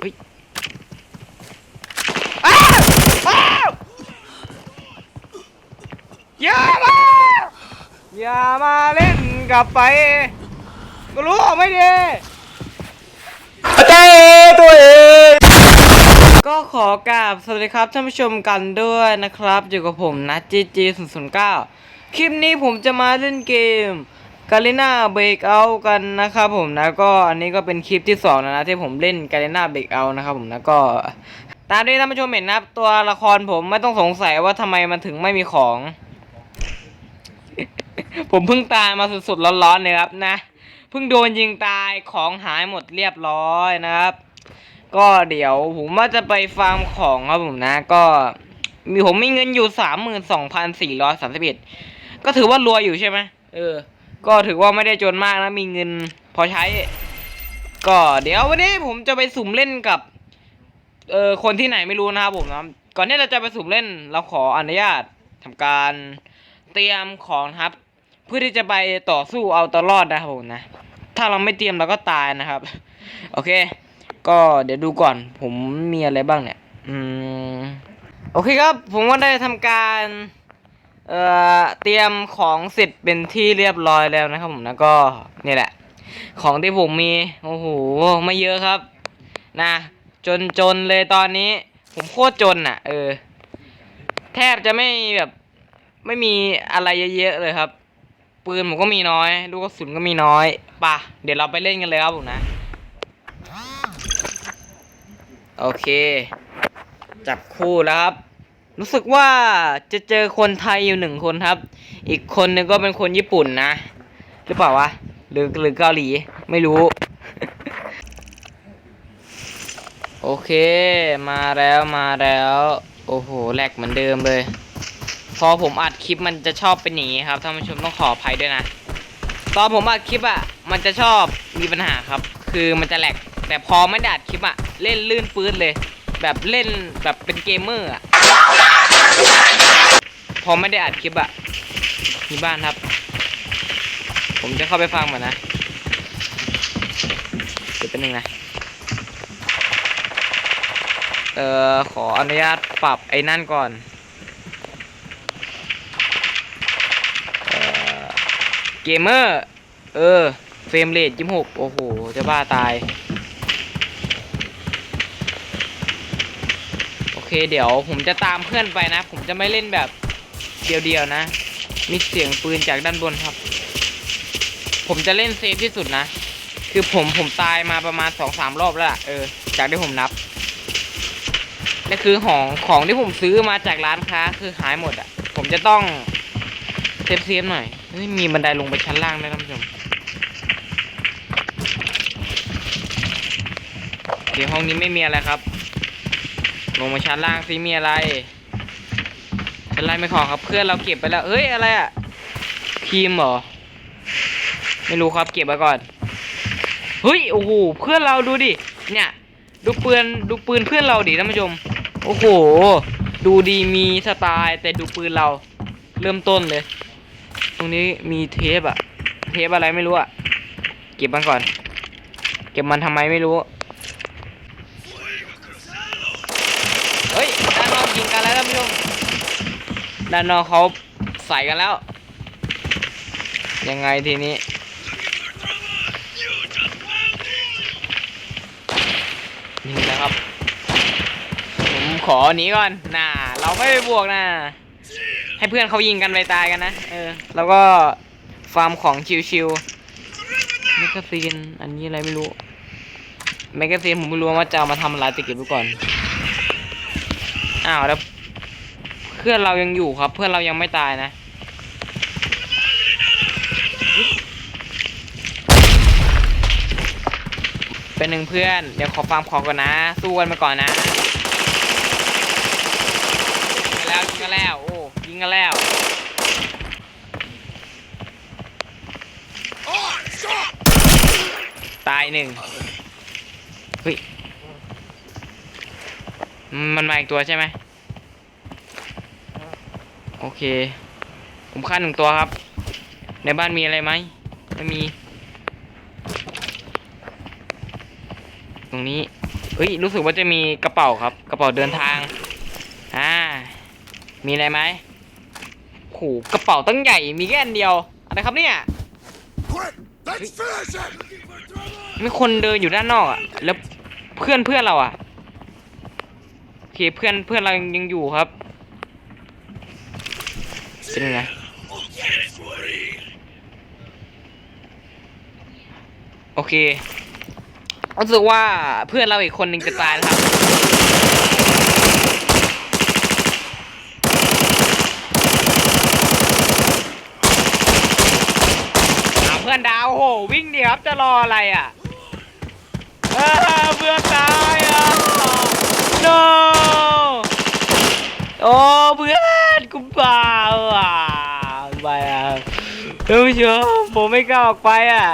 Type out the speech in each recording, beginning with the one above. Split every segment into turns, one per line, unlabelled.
เฮ้ยอ้าวอ้าวอย่ามาอย่ามาเล่นกับไฟก็รู้ไม่ดี
เต้ตัวเอง
ก็ขอกราบสวัสดีครับท่านผู้ชมกันด้วยนะครับ อยู่กับผมนะจีจีศูนย์ศูนย์เก้าคลิปนี้ผมจะมาเล่นเกม กาลิน่าเบรกเอากันนะครับผมนะก็อันนี้ก็เป็นคลิปที่สองแล้วนะที่ผมเล่นกาลิน่าเบรกเอานะครับผมนะก็ตามที่ท่านผู้ชมเห็นนะครับ ตัวละครผมไม่ต้องสงสัยว่าทำไมมันถึงไม่มีของ ผมเพิ่งตายมาสดๆร้อนๆเลยครับนะเพิ่งโดนยิงตายของหายหมดเรียบร้อยนะครับ ก็เดี๋ยวผมว่าจะไปฟาร์มของครับผมนะ ก็มีผมมีเงินอยู่สามหมื่นสองพันสี่ร้อยสามสิบเอ็ดก็ถือว่ารวยอยู่ใช่ไหมเออ ก็ถือว่าไม่ได้จนมากนะ มีเงินพอใช้ ก็เดี๋ยววันนี้ผมจะไปสุ่มเล่นกับ เออคนที่ไหนไม่รู้นะครับผมนะก่อนที่เราจะไปสุ่มเล่น เราขออนุญาตทำการเตรียมของครับ เพื่อที่จะไปต่อสู้เอาตัวรอดนะครับผมนะ ถ้าเราไม่เตรียมเราก็ตายนะครับ โอเค ก็เดี๋ยวดูก่อน ผมมีอะไรบ้างเนี่ย อืม โอเคครับ ผมก็ได้ทำการ เอ่อเตรียมของเสร็จเป็นที่เรียบร้อยแล้วนะครับผมแล้วก็นี่แหละ ของที่ผมมีโอ้โหไม่เยอะครับ นะ จนจนเลยตอนนี้ ผมโคตรจนอะ เออ แทบจะไม่แบบไม่มีอะไรเยอะๆเลยครับ ปืนผมก็มีน้อย ลูกกระสุนก็มีน้อยป่ะเดี๋ยวเราไปเล่นกันเลยครับผมนะ โอเค จับคู่แล้วครับ รู้สึกว่าจะเจอคนไทยอยู่หนึ่งคนครับ อีกคนนึงก็เป็นคนญี่ปุ่นนะ หรือเปล่าวะ หรือหรือเกาหลี ไม่รู้ โอเค มาแล้วมาแล้ว โอ้โหแหลกเหมือนเดิมเลย พอผมอัดคลิปมันจะชอบเป็นอย่างนี้ครับ ท่านผู้ชมต้องขออภัยด้วยนะ ตอนผมอัดคลิปอะ มันจะชอบมีปัญหาครับ คือมันจะแหลก แต่พอไม่ดัดคลิปอะ เล่นลื่นปื้นเลย แบบเล่นแบบเป็นเกมเมอร์อะ พอไม่ได้อัดคลิปอะมีบ้านครับ ผมจะเข้าไปฟังมันนะ เดี๋ยวเป็นหนึ่งนะ เอ่อ ขออนุญาตปรับไอ้นั่นก่อน เอ่อ เกมเมอร์ เออ เฟรมเรทยี่หกโอ้โห จะบ้าตาย โอ เคเดี๋ยวผมจะตามเพื่อนไปนะ ผมจะไม่เล่นแบบเดียวๆนะ มีเสียงปืนจากด้านบนครับ ผมจะเล่นเซฟที่สุดนะ คือผมผมตายมาประมาณสองสามรอบแล้วล่ะเออ จากที่ผมนับนี่คือของของที่ผมซื้อมาจากร้านค้าคือหายหมดอะ ผมจะต้องเซฟเซฟหน่อยเฮ้ยมีบันไดลงไปชั้นล่างด้วยท่านผู้ชมเดี๋ยวห้องนี้ไม่มีอะไรครับ ลงมาชั้นล่างซิมีอะไรชั้นล่างไม่ของครับเพื่อนเราเก็บไปแล้วเฮ้ยอะไรอะครีมเหรอไม่รู้ครับเก็บไว้ก่อนเฮ้ยโอ้โหเพื่อนเราดูดิเนี่ย ดูปืนดูปืนเพื่อนเราดิท่านผู้ชมโอ้โห ดูดีมีสไตล์แต่ดูปืนเราเริ่มต้นเลย ตรงนี้มีเทปอะเทปอะไรไม่รู้อะเก็บมันก่อน เก็บมันทำไมไม่รู้ เฮ้ย ด้านนอกยิงกัน แล้วท่านผู้ชมด้านนอกเขาใส่กันแล้ว ยังไงทีนี้ยิงแล้วครับ ผมขอหนีก่อนน่าเราไม่ไปบวกนะให้เพื่อนเขายิงกันไปตายกันนะ เออ แล้วก็ฟาร์มของชิวๆแมกกาซีน อันนี้อะไรไม่รู้แมกกาซีนผมไม่รู้ว่าจะเอามาทำอะไรติดเก็บไว้ก่อน อ้าวแล้ว เพื่อนเรายังอยู่ครับ เพื่อนเรายังไม่ตายนะเป็นหนึ่งเพื่อน เดี๋ยวขอฟาร์มของก่อนนะ สู้กันมาก่อนนะยิงกันแล้วยิงกันแล้ว โอ้ยิงกันแล้วตายหนึ่งเฮ้ยมันมาอีกตัวใช่ไหม โอเค ผมฆ่าหนึ่งตัวครับ ในบ้านมีอะไรไหมไม่มี ตรงนี้เฮ้ยรู้สึกว่าจะมีกระเป๋าครับ กระเป๋าเดินทาง อ่า มีอะไรไหมโหกระเป๋าตั้งใหญ่มีแค่อันเดียวอะไรครับเนี่ยมีคนเดินอยู่ด้านนอกอะแล้วเพื่อนเพื่อนเราอะโอเคเพื่อนเพื่อนเรายังอยู่ครับ เป็นไงโอเครู้สึกว่าเพื่อนเราอีกคนหนึ่งจะตายแล้วครับเอาเพื่อนดาวโห วิ่งดีครับจะรออะไรอะ เออเพื่อนตายอะ no โอ้เพื่อนกูบ้า ท่านผู้ชมผมไม่กล้าออกไปอะ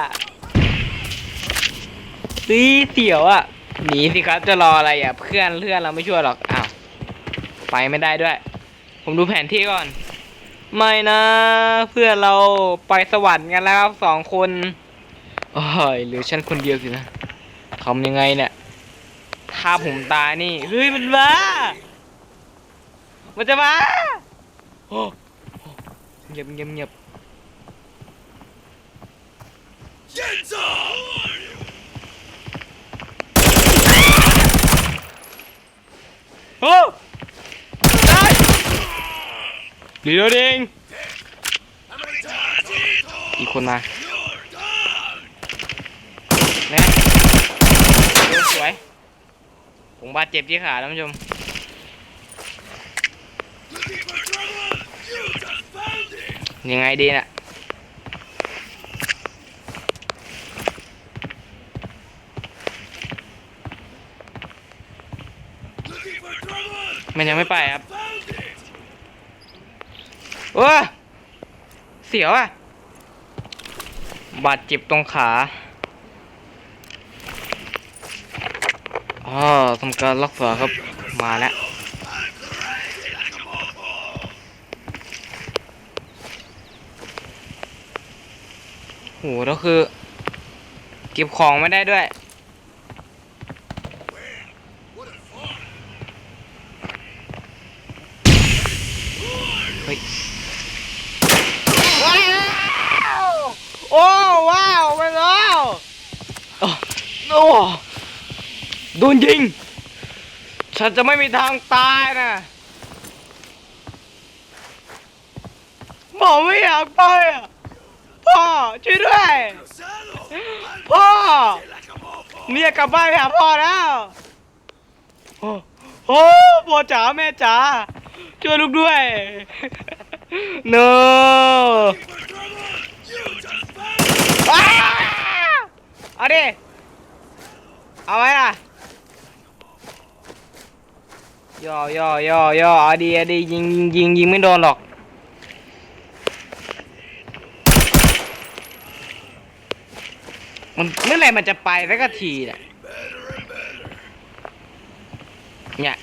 ตีเสียวอะหนีสิครับจะรออะไรอะเพื่อนเพื่อนเราไม่ช่วยหรอกอ้าวไปไม่ได้ด้วย ผมดูแผนที่ก่อน ไม่นะ เพื่อนเราไปสวรรค์กันแล้วครับสองคนโอ้ยเหลือฉันคนเดียวสินะทำยังไงเนี่ยถ้าผมตายนี่เฮ้ยมันมามันจะมาโอ้เงียบเงียบเงียบ โอ้ได้ดีแล้วเองอีกคนมานะเร็วสวย ผมบาดเจ็บที่ขาท่านผู้ชม
Looking for trouble? You just found it!
ยังไงดีน่ะ
Looking
มันยังไม่ไปครับ
Found it!
โอ้เสียวอะ บาดเจ็บตรงขาอ๋อทำการรักษาครับ มาแล้วโหแล้วคือ เก็บของไม่ได้ด้วย
What a fun!
เฮ้ยว้าวโอ้ ว้าวไปแล้วโอ้ โอ้โดนยิง ฉันจะไม่มีทางตายนะผมไม่อยากไปอะพ่อช่วยด้วย พ่อเนี่ยกลับบ้านไปหาพ่อแล้วโอ้โอ้พ่อจ๋าแม่จ๋าช่วยลูกด้วย no เอาดิ เอาไว้ล่ะย่อย่อย่อย่อเอาดีเอาดียิงยิงยิงยิงไม่โดนหรอกมันเมื่อไหร่มันจะไปสักทีเนี่ยเนี่ย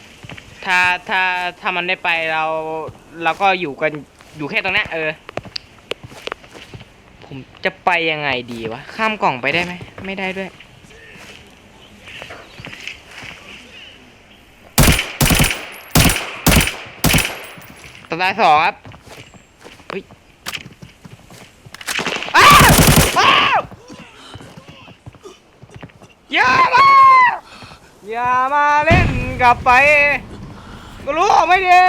ถ้าถ้าถ้ามันได้ไปเราเราก็อยู่กันอยู่แค่ตรงนี้เออ ผมจะไปยังไงดีวะ ข้ามกล่องไปได้ไหม ไม่ได้ด้วย ตัวตายสองครับเฮ้ยอ้าวอ้าวอย่ามาอย่ามาเล่นกับไป ก็รู้ไม่ดี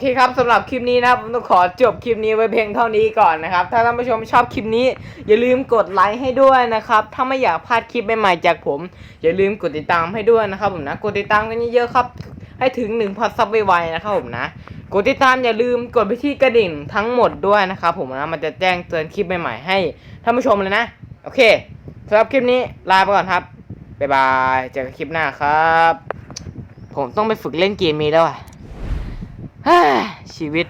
เคครับสำหรับคลิปนี้นะครับผมต้องขอจบคลิปนี้ไว้เพียงเท่านี้ก่อนนะครับ ถ้าท่านผู้ชมชอบคลิปนี้ อย่าลืมกดไลค์ให้ด้วยนะครับ ถ้าไม่อยากพลาดคลิปใหม่ๆจากผม อย่าลืมกดติดตามให้ด้วยนะครับผมนะกดติดตามกันเยอะๆครับ ให้ถึง1พันซับไวๆนะครับผมนะกดติดตามอย่าลืมกดไปที่กระดิ่งทั้งหมดด้วยนะครับผมนะมันจะแจ้งเตือนคลิปใหม่ๆให้ท่านผู้ชมเลยนะ โอเคสำหรับคลิปนี้ลาไปก่อนครับบ๊ายบายเจอกันคลิปหน้าครับ ผมต้องไปฝึกเล่นเกมนี้แล้วอะ ชีวิต